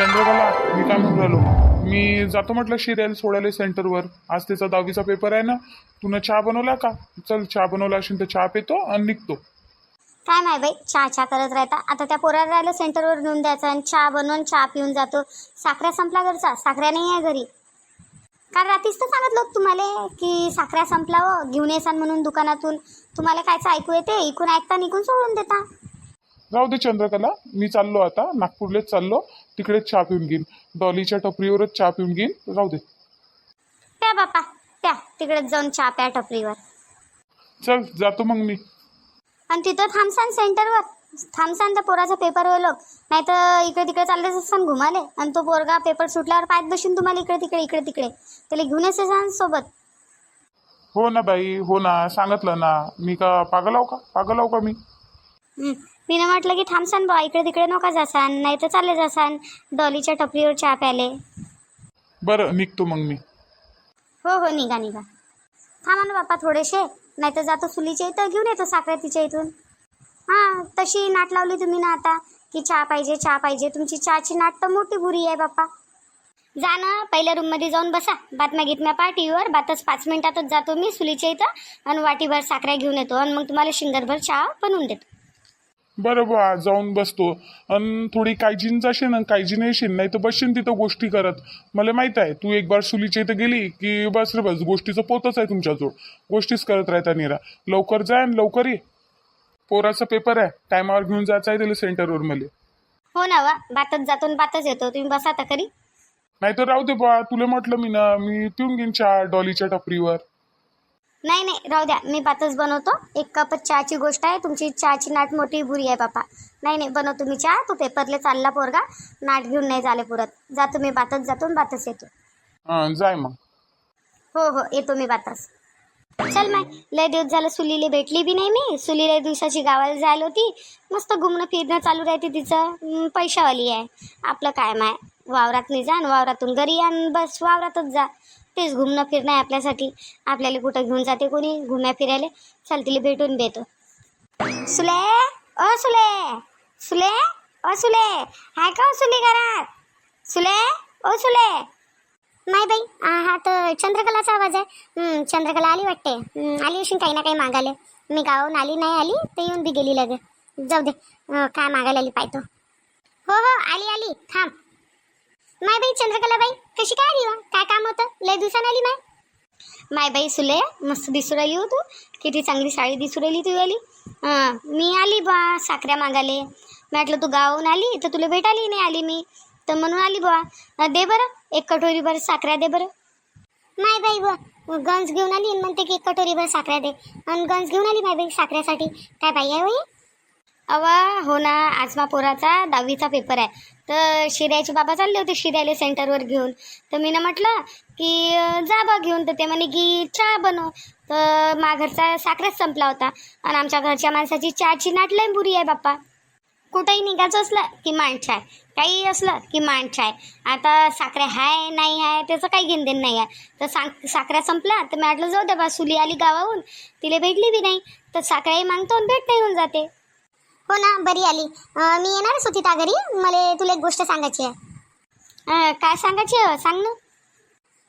चंद्रकला मी काय म्हणून राहिलो मी जातो म्हटलं शिरायला सोडायला सेंटरवर. आज त्याचा दहावीचा पेपर आहे ना. तुनं चहा बनवला का? चल चहा बनवला असेल तर चहा पितो आणि निघतो. काय नाही बाई चहा चहा करत राहता. आता त्या पोराला राहिलं सेंटरवर घेऊन द्यायचं आणि चहा बनवून चहा पिऊन जातो. साखऱ्या संपला घरचा. साखऱ्या नाही आहे घरी. काल रात्रीच तर सांगितलं होतं तुम्हाला की साखऱ्या संपला हो घेऊन येसान म्हणून दुकानातून. तुम्हाला कायचं ऐकू येते? इकून ऐकता निघून सोडून देता. राहू दे चंद्रकला. मी चाललो आता. नागपूरलाच चाललो. तिकडेच चहा पिऊन घेईन. डॉलीच्या टपरीवरच चहा पिऊन घेईन. राहू दे. प्या बापा प्या तिकडेच जाऊन चहा प्या टपरीवर. चल जातो मग मी. आणि तिथं थांबसान सेंटरवर. थांबसान त्या पोराचा पेपर होईल नाही तर इकडे तिकडे चाललेच असताना घुमाले. आणि तो पोरगा पेपर सुटल्यावर पायत बसून तुम्हाला इकडे तिकडे इकडे तिकडे. त्याला घेऊन येसान सोबत. हो ना बाई हो ना. सांगितलं ना. मी का पागल आहो का? पागल आहो का मी? हं. मी ना म्हटलं की थांबसान बा इकडे तिकडे नका जासान नाही तर चालले जासान डॉलीच्या टपरीवर चहा प्याले बरं निघतो मग मी. हो हो निघा निघा. थांबा ना बाप्पा थोडेसे नाही तर जातो सुलीच्या इथं घेऊन येतो साखऱ्या तिच्या इथून. हां तशी नाट लावली तुम्ही ना आता की चहा पाहिजे चहा पाहिजे. तुमची चहाची नाट तर मोठी बुरी आहे बाप्पा. जा ना पहिल्या रूममध्ये जाऊन बसा. बातम्या गीतम्या पार्टीवर बातच पाच मिनिटातच जातो मी सुलीच्या इथं आणि वाटीभर साखऱ्या घेऊन येतो. आणि मग तुम्हाला शिंगरभर चहा बनवून देतो. बरं बा जाऊन बसतो. आणि थोडी काळजीन जाशील आणि काळजीने येशील नाही तर बसशील तिथं गोष्टी करत. मला माहीत आहे तू एक बार सुलीच्या इथं गेली की बस रे बस गोष्टीचं पोतच आहे तुमच्याजवळ गोष्टीच करत राहता निरा. लवकर जा आणि लवकर ये. पोराचा पेपर आहे टायमावर घेऊन जायचं आहे त्याला सेंटरवर मला हो ना वा बातच जातो आणि बातच येतो तुम्ही बसा तर खरी नाही तर राहू दे बा तुला म्हटलं मी ना मी पिऊन घेईन चहा डॉलीच्या टपरीवर. नाही नाही राहू द्या. मी पातच बनवतो. एक कप चहाची गोष्ट आहे. तुमची चहाची नाट मोठी बुरी आहे बापा. नाही नाही बनवतो मी चहा. तू पेपरले चालला पोरगा. नाट घेऊन नाही झाले पुरत. जातो मी बातच जातो आणि बातच येतो. हां जाय मग. हो हो येतो मी बातच चल माय लय दिवस झालं सुलीले भेटली बी नाही मी. सुलीला दिवसाची गावाला जायला होती. मस्त घुमणं फिरणं चालू राहते तिचं. हं, पैशावाली आहे. आपलं काय माय? वावरात नाही जा आणि वावरातून घरी आणि बस वावरातच जा. तेच घुमणं फिरणं आहे आपल्यासाठी. आपल्याला कुठं घेऊन जाते कोणी? घुम्या फिरायला. चल तिला भेटून देतो. सुले ओ सुले. सुले ओ सुले. हाय का ओ सुले घरात? सुले ओ सुले. नाही बाई आ, हा तर चंद्रकलाचा आवाज आहे. हं, चंद्रकला आली वाटते. हं, आली अशी काही ना काही मागायला. मी गावून आली नाही आली तर येऊन बी गेली लगे. जाऊ दे अं, काय मागायला आली पाहतो हो हो आली आली. थांब. माय बाई चंद्रकला बाई कशी काय आली वा? काय काम होतं? लय दिवसानं आली माय. माय बाई सुले मस्त दिसू राहिली हो तू. किती चांगली साडी दिसू राहिली तू आली हां मी आली बा साखऱ्या मागाले. म्हटलं तू गावाहून आली? तर तुला भेटाली नाही आली मी. तर म्हणून आली बा. दे बरं एक कटोरी बरं साखऱ्या दे बरं. माय बाई बा गंज घेऊन आली आणि म्हणते की एक कटोरी बरं साखऱ्या दे. आणि गंज घेऊन आली माय बाई साखऱ्यासाठी. काय बाई आहे हो बाई अवा हो ना आजमा पोराचा दहावीचा पेपर आहे. तर शिर्याचे बाबा चालले होते शिर्याले सेंटरवर घेऊन. तर मी ना म्हटलं की जा बा घेऊन. तर ते म्हणे की चहा बनव. तर मा घरचा संपला होता. आणि आमच्या घरच्या माणसाची चहाची नाट लय बुरी आहे बाप्पा. कुठंही निघायचं असलं की मांड आहे काही असलं की मांड आहे आता साखरे हाय नाही आहे त्याचं काही घेणदेण नाही आहे. तर साख साखऱ्या संपल्या तर मी म्हटलं जाऊ दे बा सुली आली गावाहून. तिला भेटली बी नाही. तर साखऱ्याही मागतो भेट नाही होऊन जाते. हो ना बरी आली. अं, मी येणारच होती घरी? मला तुला एक गोष्ट सांगायची आहे. अं, काय सांगायची आहे? सांग ना.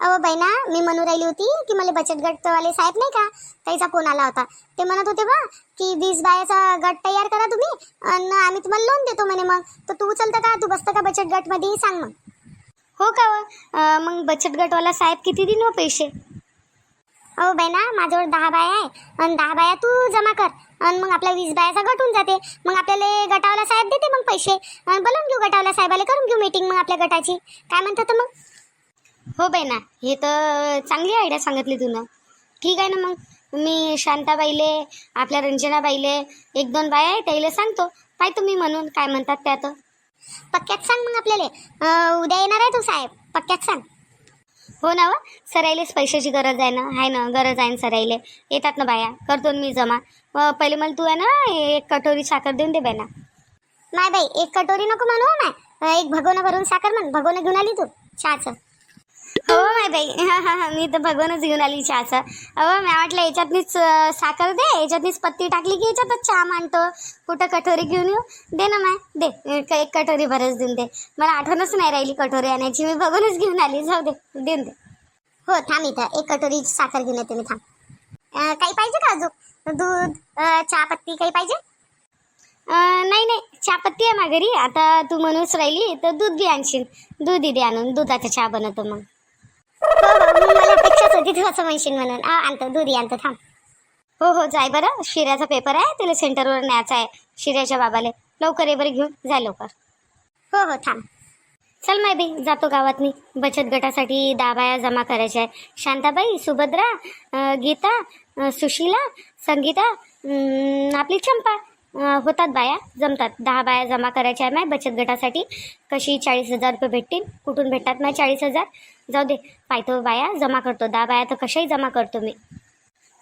अहो बहिणा मी म्हणू राहिली होती की मला बचत गटवाले साहेब नाही का? त्याचा फोन आला होता. ते म्हणत होते बा की वीस बायाचा गट तयार करा तुम्ही आणि आम्ही तुम्हाला लोन देतो म्हणे मग. तर तू उचलतं का? तू बसतं का बचत गटमध्ये? सांग मग. हो का हो? व? अं, मग बचत गटवाला साहेब किती दिन व पैसे? अहो बहिणा माझ्यावर दहा बाया आहे. आणि दहा बाया तू जमा कर. आणि मग आपल्या वीस बायाचा गट होऊन जाते. मग आपल्याला गटावाला साहेब देते मग पैसे. आणि बोलवून घेऊ गटावाला साहेबाला करून घेऊ मीटिंग मग आपल्या गटाची. काय म्हणतात मग? हो बहिणा हे तर चांगली आयडिया सांगितली तुनं ठीक आहे ना मग. मी शांताबाईले आपल्या रंजनाबाईले एक दोन बाया आहे त्याला सांगतो. पाय तुम्ही म्हणून काय म्हणतात त्यात पक्क्यात सांग मग आपल्याला. अं, उद्या येणार आहे तू साहेब. पक्क्यात सांग. हो ना व? सरायलेच पैशाची गरज आहे ना? आहे ना गरज आहे ना सरायले. येतात ना बाया. करतो ना मी जमा. पहिले मला तू आहे ना एक कटोरी साखर देऊन दे बाय ना नाही बाई एक कटोरी नको म्हणू ना एक भगोना भरून साखर म्हण. भगोना घेऊन आली तू. चहाचं. हो माय बाई हा हा हा मी तर भगवानच घेऊन आली चहाचं. अहो मी वाटलं याच्यातनीच साखर दे याच्यातनीच पत्ती टाकली की याच्यातच चहा मांडतो. कुठं कटोरी घेऊन येऊ? दे ना माय. दे. एक एक कटोरी भरच देऊन दे. मला आठवणच नाही राहिली कटोरी आणायची. मी बघूनच घेऊन आली. जाऊ दे. देऊन दे. हो थांब इथं. एक कटोरी साखर घेऊन येते मी. थांब. काही पाहिजे का अजून? दूध चहापत्ती काही पाहिजे? नाही नाही. चहापत्ती आहे माझ्या घरी. आता तू म्हणूनच राहिली तर दूध बी आणशील. दूध दे आणून. दुधाचा चहा बनवतो मग. हो हो मला अपेक्षाच होती तू असं म्हणशील म्हणून. आ, आणतो दूध आणतो थांब. हो हो जाय बरं. शिऱ्याचा पेपर आहे त्याला सेंटरवर न्यायचा आहे शिऱ्याच्या बाबाले. लवकर ये बरं घेऊन जाय लवकर. हो हो थांब. चल माय बी जातो गावात मी. बचत गटासाठी दहा बाया जमा करायच्या आहे. शांताबाई सुभद्रा अं, गीता अं, सुशीला संगीता अं, आपली चंपा. होतात बाया जमतात. दहा बाया जमा करायच्या आहे माय बचत गटासाठी. कशी चाळीस हजार रुपये भेटतील? कुठून भेटतात माय चाळीस हजार? जाऊ दे. पाहतो बाया जमा करतो. दहा बाया तर कशाही जमा करतो मी.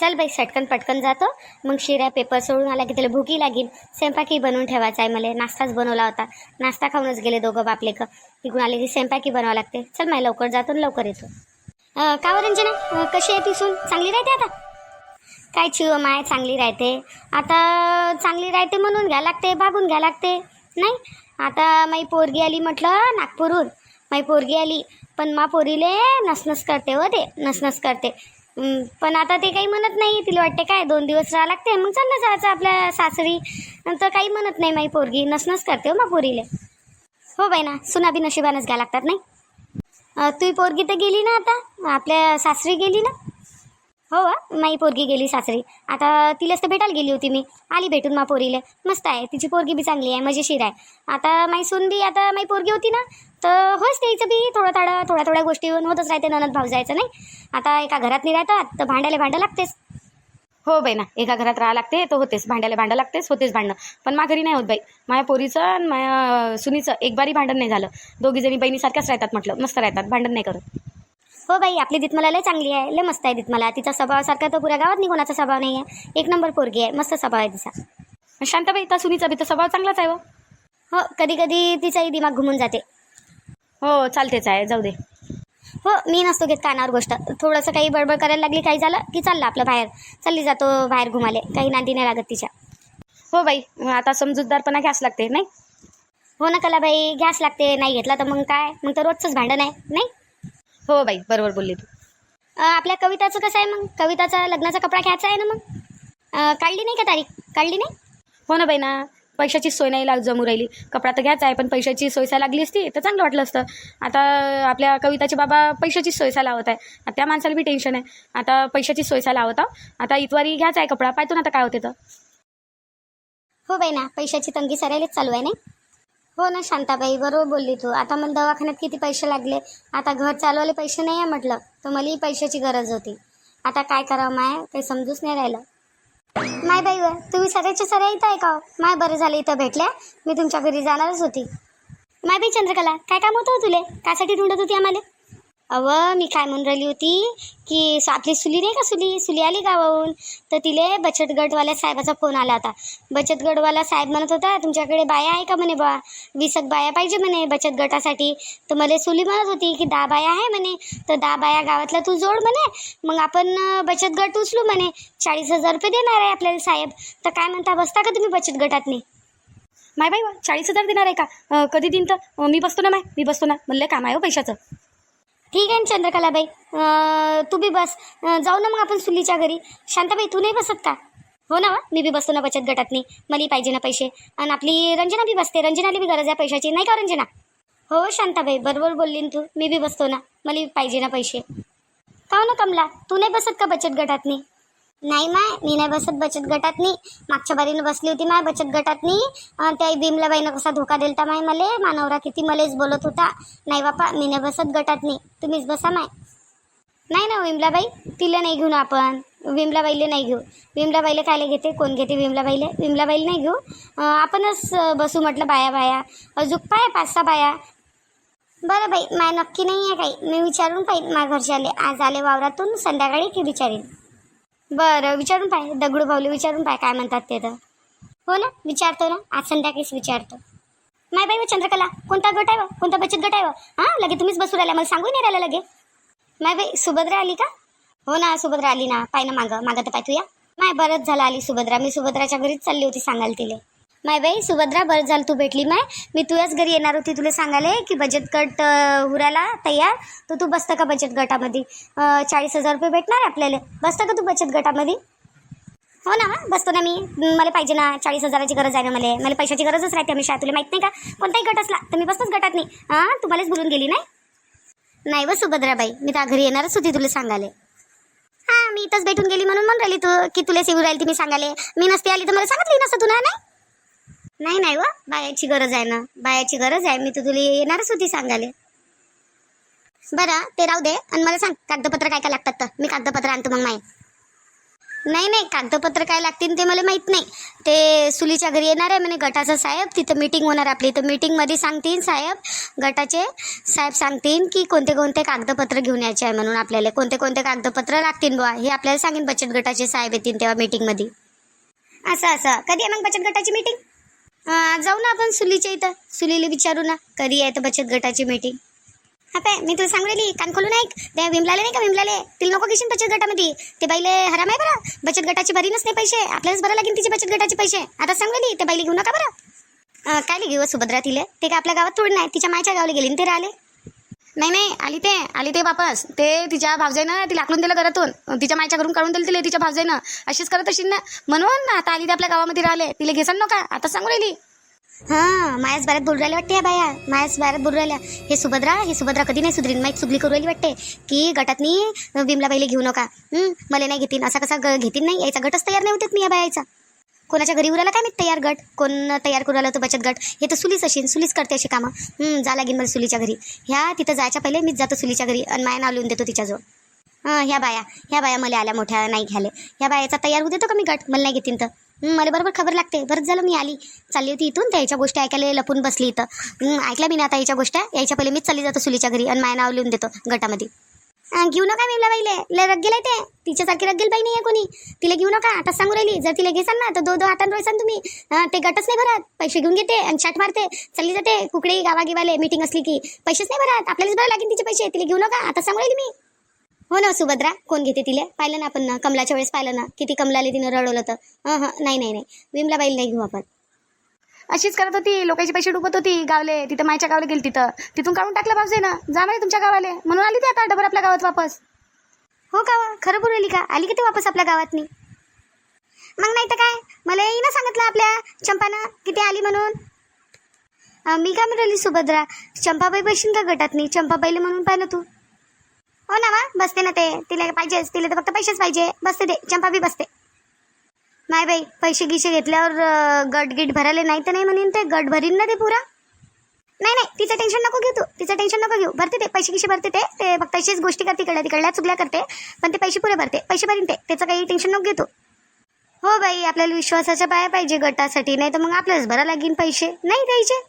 चल बाई सटकन पटकन जातो. मग शिऱ्या पेपर सोडून आला की त्याला भूकी लागेल. स्वयंपाकी बनवून ठेवायचा आहे मला. नाश्ताच बनवला होता. नाश्ता खाऊनच गेले दोघं बापले क. तिकडून आले की स्वयंपाकी बनवावं लागते. चल माय लवकर जातो आणि लवकर येतो. अं, हो रंजना? कशी आहे ती सून? चांगली राहते आता? काय चिव माय चांगली राहते. आता चांगली राहते म्हणून घ्या लागते भागून घ्या लागते. नाही? आता माई पोरगी आली म्हटलं नागपूरहून. माई पोरगी आली पण मा पोरीले नसनस करते हो ते नसनस करते. पण आता ते काही म्हणत नाही तिला वाटते काय दोन दिवस राहा लागते मग चाललं जायचं आपल्या सासरी. तर काही म्हणत नाही माई पोरगी नसनस करते हो मा पोरीले. हो बाई ना सुना बी नशिबानच घ्या लागतात नाही? तुही पोरगी तर गेली ना आता? आपल्या सासरी गेली ना? हो वा माई पोरगी गेली सासरी. आता तिलाच तर भेटायला गेली होती मी. आली भेटून मा पोरीले. मस्त आहे. तिची पोरगी बी चांगली आहे मजेशीर आहे. आता माई सून बी आता माई पोरगी होती ना तर होच द्यायचं बी. थोडं थोडं थोड्या थोड्या गोष्टी होतच राहते ननद भाऊ जायचं नाही. आता एका घरात नाही राहतात तर भांड्याला भांडं लागतेच. हो बाई ना एका घरात राहा लागते तर होतेच. भांड्याला भांडं लागतेच होतेच भांडणं. पण मा घरी नाही होत बाई. माझ्या पोरीचं आणि माझ्या सुनीचं एक बारी भांडण नाही झालं. दोघी जणी बहिणीसारख्याच राहतात म्हटलं. मस्त राहतात. भांडण नाही करत. हो बाई आपली दितमला लय चांगली आहे. लय मस्त आहे दितमला. तिचा स्वभावासारखा तर पुऱ्या गावात नाही कोणाचा स्वभाव नाही आहे एक नंबर पोरगी आहे. मस्त स्वभाव आहे तिचा. शांताबाई तर सुनीचा बी तर स्वभाव चांगलाच आहे हो. हो कधी कधी तिचाही दिमाग घुमून जाते. हो चालतेच आहे. जाऊ दे. हो मी नसतो घेत कानावर गोष्ट. थोडंसं काही बडबड करायला लागली काही झालं की चाललं आपलं बाहेर. चालली जातो बाहेर घुमाले. काही नांदी नाही लागत तिच्या. हो बाई आता समजूतदारपणा घ्यास लागते नाही? हो ना कला बाई गॅस लागते. नाही घेतला तर मग काय? मग तर रोजचंच भांडण आहे नाही? हो बाई बरोबर बोलली तू. आपल्या कविताचं कसं आहे मग? कविताचा लग्नाचा कपडा घ्यायचा आहे ना मग? काढली नाही का तारीख? काढली नाही? हो ना बाई ना पैशाची सोय नाही लाग जमू राहिली. कपडा तर घ्यायचा आहे पण पैशाची सोयसा लागली असती तर चांगलं वाटलं असतं. आता आपल्या कविताचे बाबा पैशाची सोयसा लावत आहे. आता त्या माणसाला बी टेन्शन आहे. आता पैशाची सोयसा लावत आहो. आता इतवारी घ्यायचा आहे कपडा पाहतो ना आता काय होते तर. हो बाई ना पैशाची तंगी सरायलाच चालू आहे नाही? हो ना शांताबाई बरोबर बोलली तू. आता मला दवाखान्यात किती पैसे लागले? आता घर चालवायला पैसे नाही आहे म्हटलं तर मलाही पैशाची गरज होती. आता काय करावं माय? काही समजूच नाही राहिलं. माय बाई वर तुम्ही सगळ्याच्या सऱ्या इथं आहे का हो? माय बरं झालं इथं भेटल्या. मी तुमच्या घरी जाणारच होती. माय बाई चंद्रकला काय काम होतं हो तुले? कासाठी ढूंढत होती आम्हाला? अव मी काय म्हणून राहिली होती की आपली सुली नाही का सुली? सुली आली गावाहून. तर तिले बचत गटवाल्या साहेबाचा फोन आला होता. बचत गटवाला साहेब म्हणत होता तुमच्याकडे बाया आहे का म्हणे बा वीसक बाया पाहिजे म्हणे बचत गटासाठी. तर मला सुली म्हणत होती की दहा बाया आहे म्हणे. तर दहा बाया गावातला तू जोड म्हणे. मग आपण बचत गट उचलू म्हणे. चाळीस हजार रुपये देणार आहे आपल्याला साहेब. तर काय म्हणता बसता का तुम्ही बचत गटातनी? माय बाई चाळीस हजार देणार आहे का? कधी देईन तर मी बसतो ना माय मी बसतो ना. म्हणलं काम आहे हो पैशाचं. ठीक आहे ना चंद्रकलाबाई? तू बी बस. जाऊ ना मग आपण सुलीच्या घरी. शांताबाई तू नाही बसत का? हो ना वा मी बी बसतो ना बचत गटातनी. मला पाहिजे ना पैसे. आणि आपली रंजना बी बसते. रंजनाला बी गरज आहे पैशाची. नाही का रंजना? हो शांताबाई बरोबर बोलली ना तू. मी बी बसतो ना. मला पाहिजे ना पैसे. का हो ना कमला तू नाही बसत का बचत गटातनी? नाही नाही माय मी नाही बसत बचत गटातनी. मागच्या बारीनं बसली होती माय बचत गटातनी. त्या बिमलाबाईनं कसा धोका दिलता माय मले? मानवरा किती मलेच बोलत होता. नाही बापा मी नाही बसत गटातनी. तुम्हीच बसा माय. नाही ना विमलाबाई तिला नाही घेऊ ना आपण. विमलाबाईले नाही घेऊ. विमलाबाईले कायले घेते? कोण घेते विमलाबाईले विमलाबाईले नाही घेऊ. आपणच बसू म्हटलं बाया बाया. अजून पाय पाच सहा बाया. बरं बाई माय नक्की नाही आहे काही. मी विचारून पाहिजे माझ्या घरच्याले आज आले वावरातून संध्याकाळी की विचारीन बरं विचारून पाय. दगडू भाऊले विचारून पाय काय म्हणतात ते तर. हो ना? विचारतो ना? आज संध्याकाळीच विचारतो. नाही बाई चंद्रकला कोणता गट आहे व? कोणता बचत गट आहे व? हां? लगे तुम्हीच बसू राहिला मला सांगू नाही राहिला लगे. माय बाई सुभद्रा आली का? हो ना सुभद्रा आली ना. पाय ना मागं. मागं तर पाय तू या. माय बरंच झालं आली सुभद्रा. मी सुभद्राच्या घरीच चालली होती सांगायला तिला. माय बाई सुभद्रा बरं झालं तू भेटली माय. मी तुझ्याच घरी येणार होती तुला सांगायला की बचत गट अं, उराला तयार. तर तू बसतं का बचत गटामध्ये? चाळीस हजार रुपये भेटणार आहे आपल्याला. बसतं का तू बचत गटामध्ये? हो ना बसतो ना मी. मला पाहिजे ना चाळीस हजाराची गरज आहे ना मला. मला पैशाची गरजच राहते हमेशा तुला माहीत नाही का? कोणताही गट असला तर मी बसतोच गटात नाही. हां तुम्हालाच बोलून गेली नाही? नाही व सुभद्राबाई मी त्या घरी येणारच होती तुला सांगायला. हां मी इथंच भेटून गेली म्हणून म्हणून राहिली तू की तुला सेवू राहिली ती मी सांगाले मी नसते आली तर मला सांगितली नसतं तुला नाही? नाही नाही व. बायाची गरज आहे ना. बायाची गरज आहे. मी तर तुला येणारच होती सांगायला. बरं ते राहू दे. आणि मला सांग कागदपत्र काय काय लागतात तर? मी कागदपत्र आणतो मग नाही नाही नाही. कागदपत्र काय लागतील ते मला माहीत नाही. ते सुलीच्या घरी येणार आहे म्हणे गटाचा साहेब. तिथं मीटिंग होणार आपली. तर मीटिंगमध्ये सांगतील साहेब गटाचे. साहेब सांगतील की कोणते कोणते कागदपत्र घेऊन यायचे आहे म्हणून आपल्याला. कोणते कोणते कागदपत्र लागतील बुवा? हे आपल्याला सांगेन बचत गटाचे साहेब येतील तेव्हा मीटिंगमध्ये असं असं. कधी आहे मग बचत गटाची मीटिंग जाऊ ना आपण सुलीच्या इथं. सुलीला विचारू ना. कधी आहे तर बचत गटाची मीटिंग हा पाय मी तुला सांगू राहिली कान खोलून ऐक. त्या विमलाले नाही का विमलाले? तिला नको घेशील बचत गटामध्ये. ते बाईले हराम आहे बरं. बचत गटाची भरीनच नाही पैसे. आपल्यालाच भरा लागेल तिचे बचत गटाचे पैसे. आता सांगू राहिली त्या घेऊ नका बरं. काय घेऊ सुभद्रा तिले? ते का आपल्या गावात थोडी नाही तिच्या मायच्या गावाला गेली आणि ते राहिले? नाही नाही आली ते आली ते वापस ते तिच्या भावजाईनं ती लाकडून दिलं घरातून. तिच्या मायच्या घरून काढून दिलं तिला तिच्या भावजाईनं अशीच करत अशी ना म्हणून ना आता आली ते आपल्या गावामध्ये राहिले तिला घेसन नका. आता सांगू राहिली. हां मायाच बारात बोलू राहिल्या वाटते या बाया. मायाच बारात बोलू राहिल्या. हे सुभद्रा हे सुभद्रा कधी नाही सुधरीन. माहीत चुगली करू राहिली वाटते. की गटातनी विमला विमलाबाईला घेऊ नका. मला नाही घेतीन. असा कसा घेतीन नाही. यायचा गटच तयार नाही होतात मी या बायाचा. कोणाच्या घरी उराला काय मी तयार गट? कोण तयार करू राहिलं तो बचत गट? हे तर सुलीच असेल सुलीच करते अशी कामं. हं, जा लागेल मला सुलीच्या घरी. ह्या तिथं जायच्या पहिले मीच जातो सुलीच्या घरी आणि माया नाव लिहून देतो तिच्याजवळ. हां ह्या बाया ह्या बाया मला आल्या मोठ्या नाही घ्याले. ह्या बायाचा तयार होऊ देतो का मी गट? मला नाही घेतील तर. मला बरोबर खबर लागते. बरंच झालं मी आली. चालली होती इथून त्या याच्या गोष्टी ऐकायला लपून बसली इथं. ऐकल्या मी ना आता याच्या गोष्ट? यायच्या पहिले मीच चालली जातो सुलीच्या घरी आणि माया नाव लिहून देतो गटामध्ये. घेऊ नका मिमला बाईले लय रग्गेल आहे ते तिच्यासारखी रग्गेल बाई नाही कोणी. तिला घेऊ नका. आता सांगू राहिली. जर तिला घेसाल ना तर दो दो हातान रोयसान तुम्ही. ते गटच नाही भरत. पैसे घेऊन घेते आणि छाट मारते. चालली जाते. कुकडे गावागिवाले मीटिंग असली की. पैसेच नाही भरत. आपल्यालाच भरावं लागेल तिचे पैसे. तिला घेऊ नका. आता सांगू राहिली मी. हो ना सुभद्रा. कोण घेते तिला? पाहिलं ना आपण ना कमलाच्या वेळेस पाहिलं ना. किती कमलाले तिनं रडवलं तर. नाही नाही नाही. विमला बाईल नाही घेऊ आपण. अशीच करत होती लोकांचे पैसे डुबत होती गावले तिथं मायच्या गावाला गेली तिथं. तिथून काढून टाकलं भावजेनं जा म्हणे तुमच्या गावाले. म्हणून आली ती आता डबर आपल्या गावात वापस. हो का खरं बोलली का आली किती ते वापस आपल्या गावातनी. मग नाही तर काय? मला ना सांगितलं आपल्या चंपानं किती आली म्हणून. मी काय म्हणली सुभद्रा? चंपाबाई बसशील का गटात नाही चंपाबाईला म्हणून पाहिलं तू. हो ना वा बसते ना ते. तिला पाहिजेच तिला तर फक्त पैसेच पाहिजे. बसते ते. चंपा बी बसते. नाही बाई पैसे गिसे घेतल्यावर गट गिट भरायला नाही तर नाही म्हणेन ते गट भरीन ना ते पुरा. नाही नाही तिचं टेन्शन नको घेऊ तू. तिचं टेन्शन नको घेऊ. भरते ते पैसे किशे भरते ते. ते फक्त अशीच गोष्टी करते इकडल्या तिकडल्या चुकल्या करते. पण ते पैसे पुरे भरते पैसे भरीन ते. त्याचं काही टेन्शन नको घेतो हो बाई आपल्याला विश्वासाच्या बाया पाहिजे गटासाठी. नाही तर मग आपल्यालाच भरा लागेल पैसे. नाही द्यायचे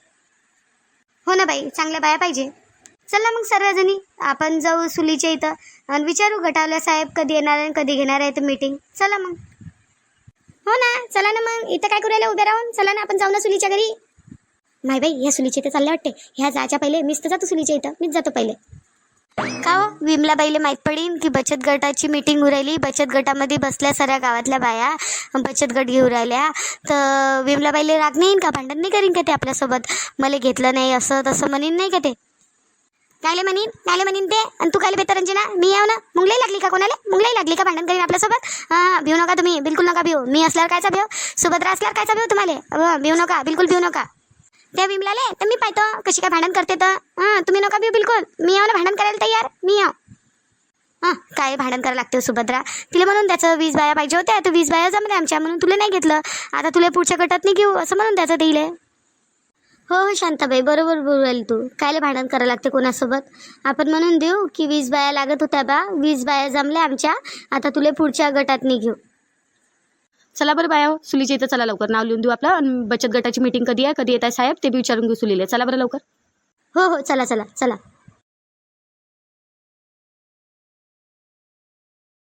हो ना बाई चांगल्या बाया पाहिजे. चला मग सर्वजणी. आपण जाऊ सुलीच्या इथं. आणि विचारू गटावल्या साहेब कधी येणार आहे कधी घेणार आहे मीटिंग चला मग. हो ना चला ना मग. इथं काय करायला उभे राहून? चला ना आपण जाऊ ना सुलीच्या घरी. नाही बाई ह्या सुलीच्या इथं चालल्या वाटते. ह्या जायच्या पहिले मीच तर जातो सुलीच्या इथं. मीच जातो पहिले. का हो? विमलाबाईला माहीत पडीन की बचत गटाची मीटिंग उरायली बचत गटामध्ये बसल्या साऱ्या गावातल्या बाया बचत गट घेऊन राहिल्या. तर विमलाबाईला राग नाही येईन का? भांडण नाही करीन का ते आपल्यासोबत? मला घेतलं नाही असं तसं म्हणीन नाही का ते? कायले म्हणीन कायले म्हणीन ते. आणि तू कायले बेतरंजना मी याव ना? मुंगलाई लागली का कोणाला? मुंगलाई लागली का भांडण करीन आपल्यासोबत? हां भिऊ नका तुम्ही. बिलकुल नका भिऊ. मी असल्यावर कायचा भिऊ? सुभद्रा असल्यावर कायचा भिऊ तुम्हाला? भिऊ नका. बिलकुल भिऊ नका. त्या विमलाले तर मी पाहतो कशी काय भांडण करते तर. हां तुम्ही नका भिऊ बिलकुल. मी येऊ ना भांडण करायला तयार? मी येऊ हां काय भांडण करायला लागते हो सुभद्रा? तिला म्हणून त्याचं वीस बाया पाहिजे होत्या. तर वीस बाया जमल्या आमच्या म्हणून तुला नाही घेतलं. आता तुला पुढच्या गटात नाही घेऊ असं म्हणून त्याचं देईल हो हो शांताबाई बरोबर बोलेल तू. कायले भांडण करायला लागते कोणासोबत? आपण म्हणून देऊ की वीस बाया लागत होत्या बा. वीस बाया जमल्या आमच्या. आता तुला पुढच्या गटात नाही घेऊ. चला बरं बाया हो. सुलीच्या इथं चला लवकर. नाव लिहून देऊ आपलं. आणि बचत गटाची मीटिंग कधी आहे? कधी येत आहे साहेब? ते बी विचारून घेऊ सुलीले. चला बरं लवकर. हो हो चला चला चला.